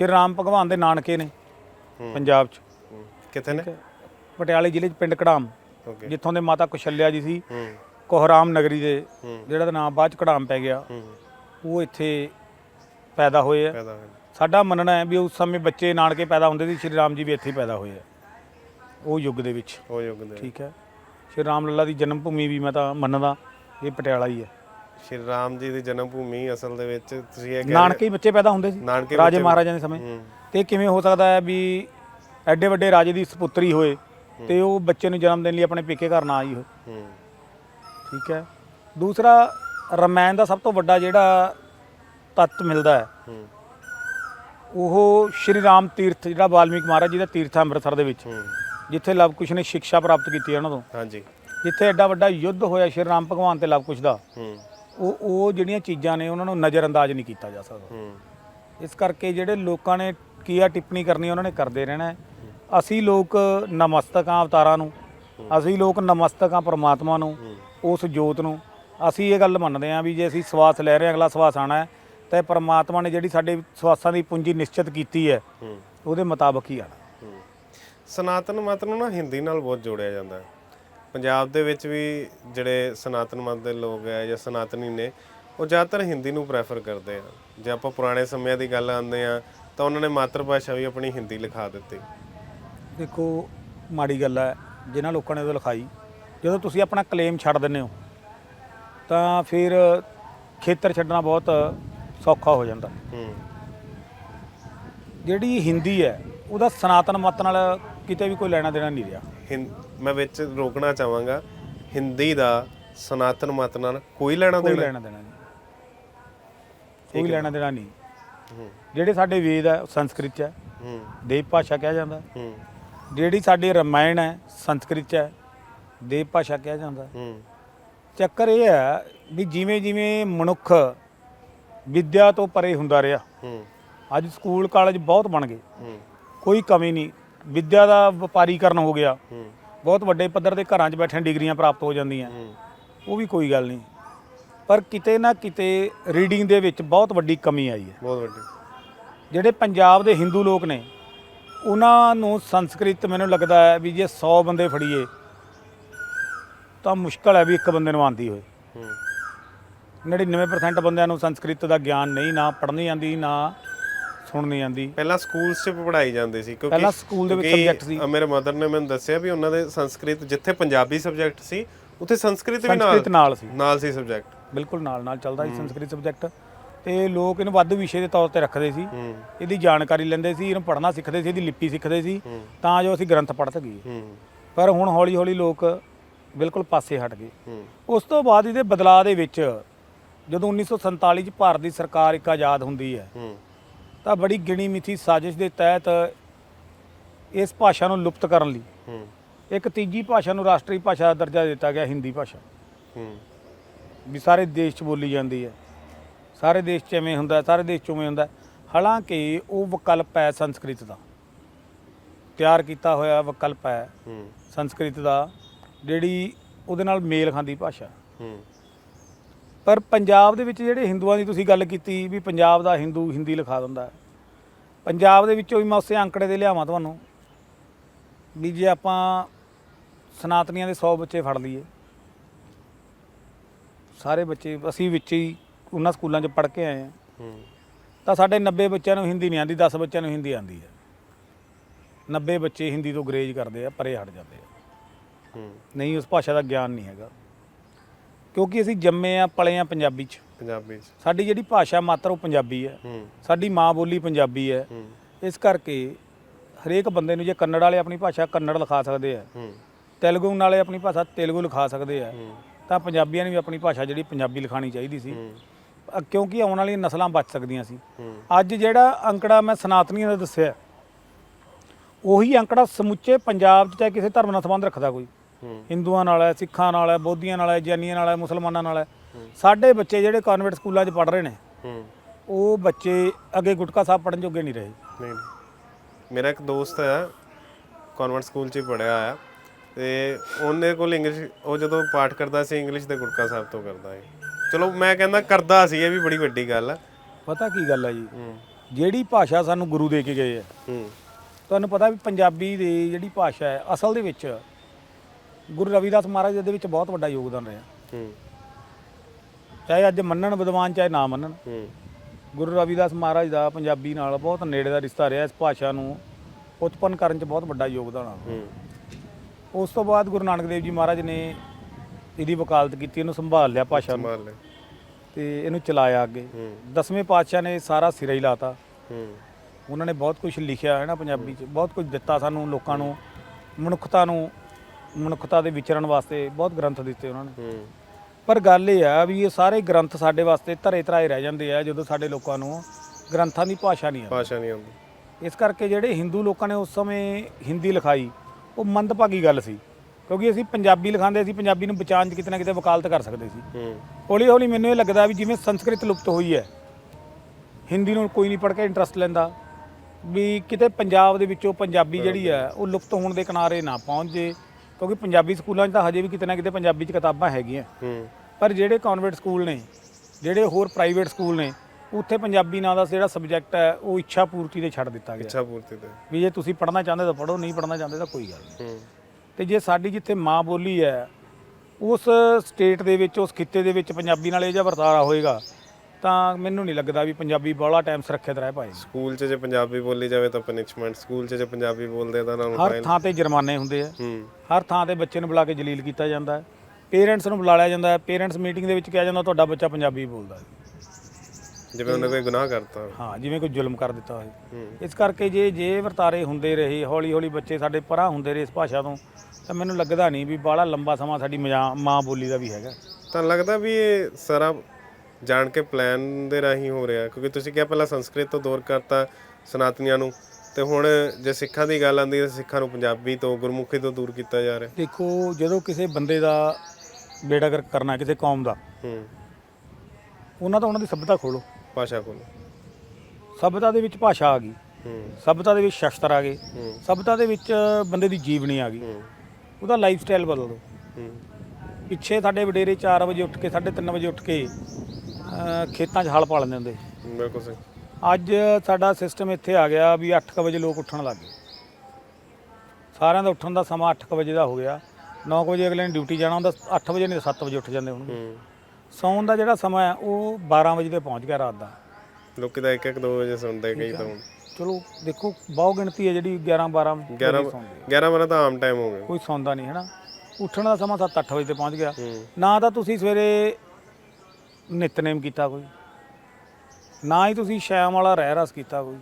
ਸ਼੍ਰੀ ਰਾਮ ਭਗਵਾਨ ਦੇ ਨਾਨਕੇ ਨੇ ਪੰਜਾਬ 'ਚ। ਕਿੱਥੇ ਨੇ? ਪਟਿਆਲੇ ਜ਼ਿਲ੍ਹੇ 'ਚ ਪਿੰਡ ਕੜਾਮ ਜਿੱਥੋਂ ਦੇ ਮਾਤਾ ਕੁਸ਼ਲਿਆ ਜੀ ਸੀ। ਕੋਹਰਾਮ ਨਗਰੀ ਦੇ। ਜਿਹੜਾ ਦਾ ਨਾਮ ਬਾਅਦ ਚ ਕੜਾਮ ਪੈ ਗਿਆ। ਉਹ ਇੱਥੇ ਪੈਦਾ ਹੋਏ ਆ। ਸਾਡਾ ਮੰਨਣਾ ਹੈ ਵੀ ਉਸ ਸਮੇਂ ਬੱਚੇ ਨਾਨਕੇ ਪੈਦਾ ਹੁੰਦੇ ਸੀ। ਸ਼੍ਰੀ ਰਾਮ ਜੀ ਵੀ ਇੱਥੇ ਪੈਦਾ ਹੋਏ ਆ। ਉਹ ਯੁੱਗ ਦੇ ਵਿੱਚ। ਉਹ ਯੁੱਗ ਦੇ ਠੀਕ ਹੈ। ਸ਼੍ਰੀ ਰਾਮ ਲੱਲਾ ਦੀ ਜਨਮ ਭੂਮੀ ਵੀ ਮੈਂ ਤਾਂ ਮੰਨਦਾ। ਇਹ ਪਟਿਆਲਾ ਹੀ ਹੈ। ਸ਼੍ਰੀ ਰਾਮ ਜੀ ਦੀ ਜਨਮ ਭੂਮੀ ਅਸਲ ਦੇ ਵਿੱਚ ਤੁਸੀਂ ਇਹ ਕਹਿ ਨਾਨਕੇ ਹੀ ਬੱਚੇ ਪੈਦਾ ਹੁੰਦੇ ਸੀ ਰਾਜੇ ਬੱਚੇ- ਦੇ ਸਮੇਂ। ਹੂੰ। ਤੇ ਕਿਵੇਂ ਹੋ ਸਕਦਾ ਹੈ ਵੀ ਐਡੇ ਵੱਡੇ ਰਾਜੇ ਦੀ ਸੁਪੁੱਤਰੀ ਹੋਏ ਤੇ ਉਹ ਬੱਚੇ ਨੂੰ ਜਨਮ ਦੇਣ ਲਈ ਆਪਣੇ ਪੇਕੇ ਘਰ ਨਾ ਆਈ ਹੋਏ? ਹੂੰ। ਠੀਕ ਹੈ। ਦੂਸਰਾ ਰਮਾਇਣ ਦਾ ਸਭ ਤੋਂ ਵੱਡਾ ਜਿਹੜਾ ਤੱਤ ਮਿਲਦਾ ਹੈ ਹੂੰ। ਉਹ ਸ਼੍ਰੀ ਰਾਮ ਤੀਰਥ ਜਿਹੜਾ ਵਾਲਮੀਕ ਮਹਾਰਾਜ ਜੀ ਦਾ ਤੀਰਥ ਹੈ ਅੰਮ੍ਰਿਤਸਰ ਦੇ ਵਿੱਚ ਹੂੰ। ਜਿੱਥੇ ਲਵ ਕੁਸ਼ ਨੇ ਸਿੱਖਿਆ ਪ੍ਰਾਪਤ ਕੀਤੀ ਹੈ ਉਹਨਾਂ ਤੋਂ। ਹਾਂਜੀ। ਜਿੱਥੇ ਐਡਾ ਵੱਡਾ ਯੁੱਧ ਹੋਇਆ ਸ਼੍ਰੀ ਰਾਮ ਭਗਵਾਨ ਤੇ ਲਵ ਕੁਸ਼ ਦਾ। ਹੂੰ। ਉਹ ਉਹ ਜਿਹੜੀਆਂ ਚੀਜ਼ਾਂ ਨੇ ਉਹਨਾਂ ਨੂੰ ਨਜ਼ਰਅੰਦਾਜ਼ ਨਹੀਂ ਕੀਤਾ ਜਾ ਸਕਦਾ। ਹੂੰ। ਇਸ ਕਰਕੇ ਜਿਹੜੇ ਲੋਕਾਂ ਨੇ ਕੀਆ ਟਿੱਪਣੀ ਕਰਨੀ ਉਹਨਾਂ ਨੇ ਕਰਦੇ ਰਹਿਣਾ ਹੈ। ਅਸੀਂ ਲੋਕ ਨਮਸਤਕ ਹਾਂ ਅਵਤਾਰਾਂ ਨੂੰ। ਅਸੀਂ ਲੋਕ ਨਮਸਤਕ ਹਾਂ ਪਰਮਾਤਮਾ ਨੂੰ ਉਸ ਜੋਤ ਨੂੰ। ਅਸੀਂ ਇਹ ਗੱਲ ਮੰਨਦੇ ਹਾਂ ਵੀ ਜੇ ਅਸੀਂ ਸਵਾਸ ਲੈ ਰਹੇ ਹਾਂ ਅਗਲਾ ਸਵਾਸ ਆਣਾ ਹੈ ਤਾਂ ਪਰਮਾਤਮਾ ਨੇ ਜਿਹੜੀ ਸਾਡੇ ਸਵਾਸਾਂ ਦੀ ਪੂੰਜੀ ਨਿਸ਼ਚਿਤ ਕੀਤੀ ਹੈ ਹੂੰ। ਉਹਦੇ ਮੁਤਾਬਕ ਹੀ ਆਣਾ ਹੂੰ। ਸਨਾਤਨ ਮਤ ਨੂੰ ਨਾ ਹਿੰਦੀ ਨਾਲ ਬਹੁਤ ਜੋੜਿਆ ਜਾਂਦਾ ਹੈ। ਪੰਜਾਬ ਦੇ ਵਿੱਚ ਵੀ ਜਿਹੜੇ ਸਨਾਤਨ ਮਤ ਦੇ ਲੋਕ ਹੈ ਜਾਂ ਸਨਾਤਨੀ ਨੇ ਉਹ ਜ਼ਿਆਦਾਤਰ ਹਿੰਦੀ ਨੂੰ ਪ੍ਰੈਫਰ ਕਰਦੇ ਆ। ਜੇ ਆਪਾਂ ਪੁਰਾਣੇ ਸਮਿਆਂ ਦੀ ਗੱਲ ਆਉਂਦੇ ਆ ਤਾਂ ਉਹਨਾਂ ਨੇ ਮਾਤਰ ਭਾਸ਼ਾ ਵੀ ਆਪਣੀ ਹਿੰਦੀ ਲਿਖਾ ਦਿੱਤੀ। ਦੇਖੋ ਮਾੜੀ ਗੱਲ ਹੈ ਜਿਨ੍ਹਾਂ ਲੋਕਾਂ ਨੇ ਉਹ ਲਿਖਾਈ ਜਦੋਂ ਤੁਸੀਂ ਆਪਣਾ ਕਲੇਮ ਛੱਡ ਦਿੰਦੇ ਹੋ ਤਾਂ ਫਿਰ ਖੇਤਰ ਛੱਡਣਾ ਬਹੁਤ ਸੌਖਾ ਹੋ ਜਾਂਦਾ। ਹੂੰ। ਜਿਹੜੀ ਹਿੰਦੀ ਹੈ ਉਹਦਾ ਸਨਾਤਨ ਮਤ ਨਾਲ ਕਿਤੇ ਵੀ ਕੋਈ ਲੈਣਾ ਦੇਣਾ ਨਹੀਂ ਰਿਹਾ। ਹਿੰ- ਮੈਂ ਵਿੱਚ ਰੋਕਣਾ ਚਾਹਾਂਗਾ ਹਿੰਦੀ ਦਾ ਸਨਾਤਨ ਮਤ ਨਾਲ ਕੋਈ ਲੈਣਾ ਕੋਈ ਦੇਣਾ? ਲੈਣਾ ਦੇਣਾ ਨਹੀਂ। ਕੋਈ ਲੈਣਾ ਦੇਣਾ ਨਹੀਂ। ਹੂੰ। ਜਿਹੜੇ ਸਾਡੇ ਵੇਦ ਹੈ ਉਹ ਸੰਸਕ੍ਰਿਤ 'ਚ ਹੈ। ਹੂੰ। ਦੇਵ ਭਾਸ਼ਾ ਕਿਹਾ ਜਾਂਦਾ ਹੂੰ। ਜਿਹੜੀ ਸਾਡੇ ਰਮਾਇਣ ਹੈ ਸੰਸਕ੍ਰਿਤ 'ਚ ਹੈ ਦੇਵ ਭਾਸ਼ਾ ਕਿਹਾ ਜਾਂਦਾ ਹੂੰ। ਚੱਕਰ ਇਹ ਹੈ ਵੀ ਜਿਵੇਂ ਜਿਵੇਂ ਮਨੁੱਖ ਵਿਦਿਆ ਤੋਂ ਪਰੇ ਹੁੰਦਾ ਰਿਹਾ ਹੂੰ। ਅੱਜ ਸਕੂਲ ਕਾਲਜ ਬਹੁਤ ਬਣ ਗਏ। ਹੂੰ। ਕੋਈ ਕਮੀ ਨਹੀਂ। ਵਿਦਿਆ ਦਾ ਵਪਾਰੀਕਰਨ ਹੋ ਗਿਆ। ਬਹੁਤ ਵੱਡੇ ਪੱਧਰ ਤੇ ਘਰਾਂ 'ਚ ਬੈਠੇ ਡਿਗਰੀਆਂ ਪ੍ਰਾਪਤ ਹੋ ਜਾਂਦੀਆਂ। ਉਹ ਵੀ ਕੋਈ ਗੱਲ ਨਹੀਂ। ਪਰ ਕਿਤੇ ਨਾ ਕਿਤੇ ਰੀਡਿੰਗ ਦੇ ਵਿੱਚ ਬਹੁਤ ਵੱਡੀ ਕਮੀ ਆਈ ਹੈ। ਬਹੁਤ ਵੱਡੀ। ਜਿਹੜੇ ਪੰਜਾਬ ਦੇ ਹਿੰਦੂ ਲੋਕ ਨੇ ਉਹਨਾਂ ਨੂੰ ਸੰਸਕ੍ਰਿਤ ਮੈਨੂੰ ਲੱਗਦਾ ਹੈ ਵੀ ਜੇ 100 ਬੰਦੇ ਫੜੀਏ ਤਾਂ ਮੁਸ਼ਕਲ ਹੈ ਵੀ ਇੱਕ ਬੰਦੇ ਨੂੰ ਆਂਦੀ ਹੋਏ। ਹੂੰ। 99% ਬੰਦਿਆਂ ਨੂੰ ਸੰਸਕ੍ਰਿਤ ਦਾ ਗਿਆਨ ਨਹੀਂ ਨਾ ਪੜ੍ਹਨੀ ਆਂਦੀ ਨਾ ਸੁਣਨੀ ਆਂਦੀ। ਪਹਿਲਾਂ ਸਕੂਲ 'ਚ ਪੜ੍ਹਾਈ ਜਾਂਦੀ ਸੀ ਕਿਉਂਕਿ ਪਹਿਲਾਂ ਸਕੂਲ ਦੇ ਵਿੱਚ ਕਿਉਂਕਿ, subject ਸੀ। ਅ, ਮੇਰੇ ਮਦਰ ਨੇ ਮੈਨੂੰ ਦੱਸਿਆ ਵੀ ਉਹਨਾਂ ਦੇ ਸੰਸਕ੍ਰਿਤ ਜਿੱਥੇ ਪੰਜਾਬੀ ਸਬਜੈਕਟ ਸੀ ਉੱਥੇ ਸੰਸਕ੍ਰਿਤ ਵੀ ਸੰਸਕ੍ਰਿਤ ਨਾਲ ਨਾਲ ਸੀ। ਨਾਲ ਸੀ ਸਬਜੈਕਟ ਬਿਲਕੁਲ ਨਾਲ ਨਾਲ ਚੱਲਦਾ ਸੀ ਸੰਸਕ੍ਰਿਤ ਸਬਜੈਕਟ ਤੇ ਲੋਕ ਇਹਨੂੰ ਵੱਧ ਵਿਸ਼ੇ ਦੇ ਤੌਰ ਤੇ ਰੱਖਦੇ ਸੀ। ਇਹਦੀ ਜਾਣਕਾਰੀ ਲੈਂਦੇ ਸੀ ਇਹਨੂੰ ਪੜ੍ਹਨਾ ਸਿੱਖਦੇ ਸੀ ਇਹਦੀ ਲਿਪੀ ਸਿੱਖਦੇ ਸੀ। ਤਾਂ ਜੋ ਅਸੀਂ ਗ੍ਰੰਥ ਪੜ੍ਹ ਸਕੀਏ। ਹੂੰ। ਪਰ ਹੁਣ ਹੌਲੀ ਹੌਲੀ ਲੋਕ ਬਿਲਕੁਲ ਪਾਸੇ ਹਟ ਗਏ। ਹੂੰ। ਉਸ ਤੋਂ ਬਾਅਦ ਇਹਦੇ ਬਦਲਾਅ ਦੇ ਵਿੱਚ ਜਦੋਂ 1947 ਚ ਭਾਰਤ ਦੀ ਸਰਕਾਰ ਇੱਕ ਆਜ਼ਾਦ ਹੁੰਦੀ ਹੈ ਹੂੰ। ਤਾਂ ਬੜੀ ਗਿਣੀ ਮਿਥੀ ਸਾਜ਼ਿਸ਼ ਦੇ ਤਹਿਤ ਇਸ ਭਾਸ਼ਾ ਨੂੰ ਲੁਪਤ ਕਰਨ ਲਈ ਹੂੰ। ਇੱਕ ਤੀਜੀ ਭਾਸ਼ਾ ਨੂੰ ਰਾਸ਼ਟਰੀ ਭਾਸ਼ਾ ਦਾ ਦਰਜਾ ਦਿੱਤਾ ਗਿਆ ਹਿੰਦੀ ਭਾਸ਼ਾ। ਹੂੰ। ਵੀ ਸਾਰੇ ਦੇਸ਼ 'ਚ ਬੋਲੀ ਜਾਂਦੀ ਹੈ। ਸਾਰੇ ਦੇਸ਼ 'ਚ ਐਵੇਂ ਹੁੰਦਾ ਸਾਰੇ ਦੇਸ਼ 'ਚ ਉਵੇਂ ਹੁੰਦਾ। ਹਾਲਾਂਕਿ ਉਹ ਵਿਕਲਪ ਹੈ ਸੰਸਕ੍ਰਿਤ ਦਾ। ਤਿਆਰ ਕੀਤਾ ਹੋਇਆ ਵਿਕਲਪ ਹੈ ਹੂੰ। ਸੰਸਕ੍ਰਿਤ ਦਾ ਜਿਹੜੀ ਉਹਦੇ ਨਾਲ ਮੇਲ ਖਾਂਦੀ ਭਾਸ਼ਾ। ਹੂੰ। ਪਰ ਪੰਜਾਬ ਦੇ ਵਿੱਚ ਜਿਹੜੇ ਹਿੰਦੂਆਂ ਦੀ ਤੁਸੀਂ ਗੱਲ ਕੀਤੀ ਵੀ ਪੰਜਾਬ ਦਾ ਹਿੰਦੂ ਹਿੰਦੀ ਲਿਖਾ ਦਿੰਦਾ ਹੈ। ਪੰਜਾਬ ਦੇ ਵਿੱਚੋਂ ਵੀ ਮੈਂ ਉਸੇ ਅੰਕੜੇ ਦੇ ਲਿਆਵਾਂ ਤੁਹਾਨੂੰ ਵੀ ਜੇ ਆਪਾਂ ਸਨਾਤਨੀਆਂ ਦੇ 100 ਬੱਚੇ ਫੜ ਲਈਏ। ਸਾਰੇ ਬੱਚੇ ਅਸੀਂ ਵਿੱਚ ਹੀ ਉਹਨਾਂ ਸਕੂਲਾਂ 'ਚ ਪੜ੍ਹ ਕੇ ਆਏ ਹਾਂ। ਹੂੰ। ਤਾਂ ਸਾਡੇ 90 ਬੱਚਿਆਂ ਨੂੰ ਹਿੰਦੀ ਨਹੀਂ ਆਉਂਦੀ 10 ਬੱਚਿਆਂ ਨੂੰ ਹਿੰਦੀ ਆਉਂਦੀ ਹੈ। 90 ਬੱਚੇ ਹਿੰਦੀ ਤੋਂ ਗਰੇਜ ਕਰਦੇ ਆ ਪਰੇ ਹਟ ਜਾਂਦੇ ਆ। ਹੂੰ। ਨਹੀਂ ਉਸ ਭਾਸ਼ਾ ਦਾ ਗਿਆਨ ਨਹੀਂ ਹੈਗਾ। ਕਿਉਂਕਿ ਅਸੀਂ ਜੰਮੇ ਆ ਪਲੇ ਆ ਪੰਜਾਬੀ 'ਚ। ਪੰਜਾਬੀ 'ਚ। ਸਾਡੀ ਜਿਹੜੀ ਭਾਸ਼ਾ ਮਾਤਰ ਉਹ ਪੰਜਾਬੀ ਹੈ। ਹੂੰ। ਸਾਡੀ ਮਾਂ ਬੋਲੀ ਪੰਜਾਬੀ ਹੈ। ਹੂੰ। ਇਸ ਕਰਕੇ ਹਰੇਕ ਬੰਦੇ ਨੂੰ ਜੇ ਕੰਨੜ ਵਾਲੇ ਆਪਣੀ ਭਾਸ਼ਾ ਕੰਨੜ ਲਿਖਾ ਸਕਦੇ ਆ ਹੂੰ। ਤੇਲਗੂ ਵਾਲੇ ਆਪਣੀ ਭਾਸ਼ਾ ਤੇਲਗੂ ਲਿਖਾ ਸਕਦੇ ਆ ਹੂੰ। ਤਾਂ ਪੰਜਾਬੀਆਂ ਨੇ ਵੀ ਆਪਣੀ ਭਾਸ਼ਾ ਜਿਹੜੀ ਪੰਜਾਬੀ ਲਿਖਾਣੀ ਚਾਹੀਦੀ ਸੀ। ਹੂੰ। ਅ, ਕਿਉਂਕਿ ਆਉਣ ਵਾਲੀਆਂ ਨਸਲਾਂ ਬਚ ਸਕਦੀਆਂ ਸੀ। ਹੂੰ। ਅੱਜ ਜਿਹੜਾ ਅੰਕੜਾ ਮੈਂ ਸਨਾਤਨੀਆਂ ਦਾ ਦੱਸਿਆ ਉਹੀ ਅੰਕੜਾ ਸਮੁੱਚੇ ਪੰਜਾਬ 'ਚ ਚਾਹੇ ਕਿਸੇ ਧਰਮ ਨਾਲ ਸੰਬੰਧ ਰੱਖਦਾ ਕੋਈ। ਹਿੰਦੂਆਂ ਨਾਲ ਹੈ ਸਿੱਖਾਂ ਨਾਲ ਹੈ ਬੋਧੀਆਂ ਨਾਲ ਹੈ ਜੈਨੀਆਂ ਨਾਲ ਹੈ ਮੁਸਲਮਾਨਾਂ ਨਾਲ ਹੈ। ਸਾਡੇ ਬੱਚੇ ਜਿਹੜੇ ਕਨਵੈਂਟ ਸਕੂਲਾਂ 'ਚ ਪੜ੍ਹ ਰਹੇ ਨੇ ਉਹ ਬੱਚੇ ਅੱਗੇ ਗੁਟਕਾ ਸਾਹਿਬ ਪੜਨ ਜੋਗੇ ਨਹੀਂ ਰਹੇ। ਨਹੀਂ। ਮੇਰਾ ਇੱਕ ਦੋਸਤ ਹੈ ਕਨਵੈਂਟ ਸਕੂਲ 'ਚ ਪੜਿਆ ਆ ਤੇ ਉਹਨੇ ਕੋਲ ਇੰਗਲਿਸ਼ ਉਹ ਜਦੋਂ ਪਾਠ ਕਰਦਾ ਸੀ ਇੰਗਲਿਸ਼ ਦੇ ਗੁਟਕਾ ਸਾਹਿਬ ਤੋਂ ਕਰਦਾ ਹੈ ਚਲੋ ਮੈਂ ਕਹਿੰਦਾ ਕਰਦਾ ਸੀ ਇਹ ਵੀ ਬੜੀ ਵੱਡੀ ਗੱਲ ਹੈ ਪਤਾ ਕੀ ਗੱਲ ਹੈ ਜੀ? ਜਿਹੜੀ ਭਾਸ਼ਾ ਸਾਨੂੰ ਗੁਰੂ ਦੇ ਕੇ ਗਏ ਆ ਹੂੰ। ਤੁਹਾਨੂੰ ਪਤਾ ਵੀ ਪੰਜਾਬੀ ਦੀ ਜਿਹੜੀ ਭਾਸ਼ਾ ਹੈ ਅਸਲ ਦੇ ਵਿੱਚ ਗੁਰੂ ਰਵਿਦਾਸ ਮਹਾਰਾਜ ਦੇ ਵਿੱਚ ਬਹੁਤ ਵੱਡਾ ਯੋਗਦਾਨ ਰਿਹਾ। ਹੂੰ। ਚਾਹੇ ਅੱਜ ਮੰਨਣ ਵਿਦਵਾਨ ਚਾਹੇ ਨਾ ਮੰਨਣ। ਹੂੰ। ਗੁਰੂ ਰਵਿਦਾਸ ਮਹਾਰਾਜ ਦਾ ਪੰਜਾਬੀ ਨਾਲ ਬਹੁਤ ਨੇੜੇ ਦਾ ਰਿਸ਼ਤਾ ਰਿਹਾ ਇਸ ਭਾਸ਼ਾ ਨੂੰ ਉਤਪੰਨ ਕਰਨ 'ਚ ਬਹੁਤ ਵੱਡਾ ਯੋਗਦਾਨ ਆ। ਹੂੰ। ਉਸ ਤੋਂ ਬਾਅਦ ਗੁਰੂ ਨਾਨਕ ਦੇਵ ਜੀ ਮਹਾਰਾਜ ਨੇ ਇਹਦੀ ਵਕਾਲਤ ਕੀਤੀ ਇਹਨੂੰ ਸੰਭਾਲ ਲਿਆ ਭਾਸ਼ਾ ਨੂੰ। ਸੰਭਾਲ ਲੈ ਤੇ ਇਹਨੂੰ ਚਲਾਇਆ ਅੱਗੇ। ਦਸਵੇਂ ਪਾਤਸ਼ਾਹ ਨੇ ਸਾਰਾ ਸਿਰਾ ਹੀ ਲਾਤਾ। ਹੂੰ। ਉਹਨਾਂ ਨੇ ਬਹੁਤ ਕੁਝ ਲਿਖਿਆ ਹੈ ਨਾ ਪੰਜਾਬੀ 'ਚ। ਬਹੁਤ ਕੁਝ ਦਿੱਤਾ ਸਾਨੂੰ ਲੋਕਾਂ ਨੂੰ ਮਨੁੱਖਤਾ ਨੂੰ। ਮਨੁੱਖਤਾ ਦੇ ਵਿਚਰਨ ਵਾਸਤੇ ਬਹੁਤ ਗ੍ਰੰਥ ਦਿੱਤੇ ਉਹਨਾਂ ਨੇ। ਹੂੰ। ਪਰ ਗੱਲ ਇਹ ਆ ਵੀ ਇਹ ਸਾਰੇ ਗ੍ਰੰਥ ਸਾਡੇ ਵਾਸਤੇ ਧਰੇ ਧਰਾਏ ਰਹਿ ਜਾਂਦੇ ਆ ਜਦੋਂ ਸਾਡੇ ਲੋਕਾਂ ਨੂੰ ਗ੍ਰੰਥਾਂ ਦੀ ਭਾਸ਼ਾ ਨਹੀਂ ਆਉਂਦੀ। ਭਾਸ਼ਾ ਨਹੀਂ ਆਉਂਦੀ। ਇਸ ਕਰਕੇ ਜਿਹੜੇ ਹਿੰਦੂ ਲੋਕਾਂ ਨੇ ਉਸ ਸਮੇਂ ਹਿੰਦੀ ਲਿਖਾਈ ਉਹ ਮੰਦਭਾਗੀ ਗੱਲ ਸੀ। ਕਿਉਂਕਿ ਅਸੀਂ ਪੰਜਾਬੀ ਲਿਖਾਉਂਦੇ ਸੀ ਪੰਜਾਬੀ ਨੂੰ ਬਚਾਉਣ 'ਚ ਕਿਤੇ ਨਾ ਕਿਤੇ ਵਕਾਲਤ ਕਰ ਸਕਦੇ ਸੀ। ਹੂੰ। ਹੌਲੀ ਹੌਲੀ ਮੈਨੂੰ ਇਹ ਲੱਗਦਾ ਵੀ ਜਿਵੇਂ ਸੰਸਕ੍ਰਿਤ ਲੁਪਤ ਹੋਈ ਹੈ ਹਿੰਦੀ ਨੂੰ ਕੋਈ ਨਹੀਂ ਪੜ੍ਹ ਕੇ ਇੰਟਰਸਟ ਲੈਂਦਾ ਵੀ ਕਿਤੇ ਪੰਜਾਬ ਦੇ ਵਿੱਚੋਂ ਪੰਜਾਬੀ ਜਿਹੜੀ ਹੈ ਉਹ ਲੁਪਤ ਹੋਣ ਦੇ ਕਿਨਾਰੇ ਨਾ ਪਹੁੰਚ। ਜੇ ਕਿਉਂਕਿ ਪੰਜਾਬੀ ਸਕੂਲਾਂ 'ਚ ਤਾਂ ਹਜੇ ਵੀ ਕਿਤੇ ਨਾ ਕਿਤੇ ਪੰਜਾਬੀ 'ਚ ਕਿਤਾਬਾਂ ਹੈਗੀਆਂ। ਹੂੰ। ਪਰ ਜਿਹੜੇ ਕਨਵੈਂਟ ਸਕੂਲ ਨੇ ਜਿਹੜੇ ਹੋਰ ਪ੍ਰਾਈਵੇਟ ਸਕੂਲ ਨੇ ਉੱਥੇ ਪੰਜਾਬੀ ਨਾਂ ਦਾ ਜਿਹੜਾ ਸਬਜੈਕਟ ਹੈ ਉਹ ਇੱਛਾ ਪੂਰਤੀ ਤੇ ਛੱਡ ਦਿੱਤਾ ਗਿਆ। ਇੱਛਾ ਪੂਰਤੀ ਤੇ। ਵੀ ਜੇ ਤੁਸੀਂ ਪੜ੍ਹਨਾ ਚਾਹੁੰਦੇ ਤਾਂ ਪੜ੍ਹੋ ਨਹੀਂ ਪੜ੍ਹਨਾ ਚਾਹੁੰਦੇ ਤਾਂ ਕੋਈ ਗੱਲ ਨਹੀਂ। ਹੂੰ। ਤੇ ਜੇ ਸਾਡੀ ਜਿੱਥੇ ਮਾਂ ਬੋਲੀ ਹੈ ਉਸ ਸਟੇਟ ਦੇ ਵਿੱਚ ਉਸ ਖਿੱਤੇ ਦੇ ਵਿੱਚ ਪੰਜਾਬੀ ਨਾਲ ਇਹ ਜਿਹਾ ਵਰਤਾਰਾ ਹੋਏਗਾ ਤਾਂ ਮੈਨੂੰ ਨਹੀਂ ਲੱਗਦਾ ਵੀ ਪੰਜਾਬੀ ਬੜਾ ਟਾਈਮ ਸੁਰੱਖਿਅਤ ਰਹਿ ਪਾਏਗੀ ਸਕੂਲ 'ਚ ਜੇ ਪੰਜਾਬੀ ਬੋਲੀ ਜਾਵੇ ਤਾਂ ਪਨਿਸ਼ਮੈਂਟ ਸਕੂਲ 'ਚ ਜੇ ਪੰਜਾਬੀ ਬੋਲਦੇ ਤਾਂ ਉਹਨਾਂ ਨੂੰ ਹਰ ਥਾਂ ਤੇ ਜੁਰਮਾਨੇ ਹੁੰਦੇ ਆ। ਹੂੰ। ਹਰ ਥਾਂ ਤੇ ਬੱਚੇ ਨੂੰ ਬੁਲਾ ਕੇ ਜਲੀਲ ਕੀਤਾ ਜਾਂਦਾ ਹੈ। ਪੇਰੈਂਟਸ ਨੂੰ ਬੁਲਾ ਲਿਆ ਜਾਂਦਾ ਹੈ। ਪੇਰੈਂਟਸ ਮੀਟਿੰਗ ਦੇ ਵਿੱਚ ਕਿਹਾ ਜਾਂਦਾ ਤੁਹਾਡਾ ਬੱਚਾ ਪੰਜਾਬੀ ਬੋਲਦਾ ਹੈ। ਜਿਵੇਂ ਉਹਨੇ ਕੋਈ ਗੁਨਾਹ ਕਰਤਾ। ਹਾਂ ਜਿਵੇਂ ਕੋਈ ਜ਼ੁਲਮ ਕਰ ਦਿੱਤਾ ਹੋਵੇ। ਹੂੰ। ਇਸ ਕਰਕੇ ਜੇ ਜੇ ਵਰਤਾਰੇ ਹੁੰਦੇ ਰਹੇ ਹੌਲੀ ਹੌਲੀ ਬੱਚੇ ਸਾਡੇ ਪਰਾਂ ਹੁੰਦੇ ਰਹੇ ਇਸ ਭਾਸ਼ਾ ਤੋਂ ਤਾਂ ਮੈਨੂੰ ਲੱਗਦਾ ਨਹੀਂ ਵੀ ਬਾਹਲਾ ਲੰਬਾ ਸਮਾਂ ਸਾਡੀ ਮਜਾ- ਮਾਂ ਬੋਲੀ ਦਾ ਵੀ ਹੈਗਾ। ਤਾਂ ਲੱਗਦਾ ਵੀ ਇਹ ਸਾਰਾ ਜਾਣ ਕੇ ਪਲਾਨ ਦੇ ਰਾਹੀਂ ਹੋ ਰਿਹਾ ਕਿਉਂਕਿ ਤੁਸੀਂ ਕਿਹਾ ਪਹਿਲਾਂ ਸੰਸਕ੍ਰਿਤ ਤੋਂ ਦੂਰ ਕਰਤਾ ਸਨਾਤਨੀਆਂ ਨੂੰ ਤੇ ਹੁਣ ਜੇ ਸਿੱਖਾਂ ਦੀ ਗੱਲ ਆਉਂਦੀ ਹੈ ਸਿੱਖਾਂ ਨੂੰ ਪੰਜਾਬੀ ਤੋਂ ਗੁਰਮੁਖੀ ਤੋਂ ਦੂਰ ਕੀਤਾ ਜਾ ਰਿਹਾ। ਦੇਖੋ ਜਦੋਂ ਕਿਸੇ ਬੰਦੇ ਦਾ ਬੇੜਾ ਗਰਕ ਕਰਨਾ ਕਿਸੇ ਕੌਮ ਦਾ ਹੂੰ। ਉਹਨਾਂ ਤੋਂ ਉਹਨਾਂ ਦੀ ਸਭਿਅਤਾ ਖੋਲੋ। ਭਾਸ਼ਾ ਕੋਲ ਸਭਿਅਤਾ ਦੇ ਵਿੱਚ ਭਾਸ਼ਾ ਆ ਗਈ। ਹੂੰ। ਸਭਿਅਤਾ ਦੇ ਵਿੱਚ ਸ਼ਸਤਰ ਆ ਗਏ। ਹੂੰ। ਸਭਿਅਤਾ ਦੇ ਵਿੱਚ ਬੰਦੇ ਦੀ ਜੀਵਨੀ ਆ ਗਈ। ਹੂੰ। ਉਹਦਾ ਲਾਈਫ ਸਟਾਈਲ ਬਦਲ ਦਿਓ। ਹੂੰ। ਪਿੱਛੇ ਸਾਡੇ ਵਡੇਰੇ 4 ਵਜੇ ਉੱਠ ਕੇ 3:30 ਵਜੇ ਉੱਠ ਕੇ ਅਹ, ਖੇਤਾਂ 'ਚ ਹਲ ਪਾ ਲੈਂਦੇ ਹੁੰਦੇ ਬਿਲਕੁਲ ਸਹੀ। ਅੱਜ ਸਾਡਾ ਸਿਸਟਮ ਇੱਥੇ ਆ ਗਿਆ ਵੀ 8:00 ਵਜੇ ਲੋਕ ਉੱਠਣ ਲੱਗ ਗਏ। ਸਾਰਿਆਂ ਦਾ ਉੱਠਣ ਦਾ ਸਮਾਂ 8:00 ਵਜੇ ਦਾ ਹੋ ਗਿਆ। 9 ਵਜੇ ਅਗਲੇ ਨੇ ਡਿਊਟੀ ਜਾਣਾ ਹੁੰਦਾ 8 ਵਜੇ ਨਹੀਂ 7 ਵਜੇ ਉੱਠ ਜਾਂਦੇ ਹੁਣ ਹੂੰ। ਸੌਣ ਦਾ ਜਿਹੜਾ ਸਮਾਂ ਹੈ ਉਹ 12 ਵਜੇ ਤੇ ਪਹੁੰਚ ਗਿਆ ਰਾਤ ਦਾ। ਲੋਕੀ ਤਾਂ 1 1 2 ਵਜੇ ਸੁਣਦੇ ਕਈ ਤਾਂ। ਹੁਣ ਚਲੋ ਦੇਖੋ ਬਹੁ ਗਿਣਤੀ ਹੈ ਜਿਹੜੀ 11 12 11 ਵਜੇ ਸੌਂਦੀ ਹੈ। 11 ਵਾਲਾ ਤਾਂ ਆਮ ਟਾਈਮ ਹੋ ਗਿਆ ਕੋਈ ਸੌਂਦਾ ਨਹੀਂ ਹੈ ਨਾ? ਉੱਠਣ ਦਾ ਸਮਾਂ 7 8 ਵਜੇ ਤੇ ਪਹੁੰਚ ਗਿਆ। ਹੂੰ। ਨਾ ਤਾਂ ਤੁਸੀਂ ਸਵੇਰੇ ਨਿਤਨੇਮ ਕੀਤਾ ਕੋਈ। ਨਾ ਹੀ ਤੁਸੀਂ ਸ਼ੈਮ ਵਾਲਾ ਰਹਿ ਰਸ ਕੀਤਾ ਕੋਈ।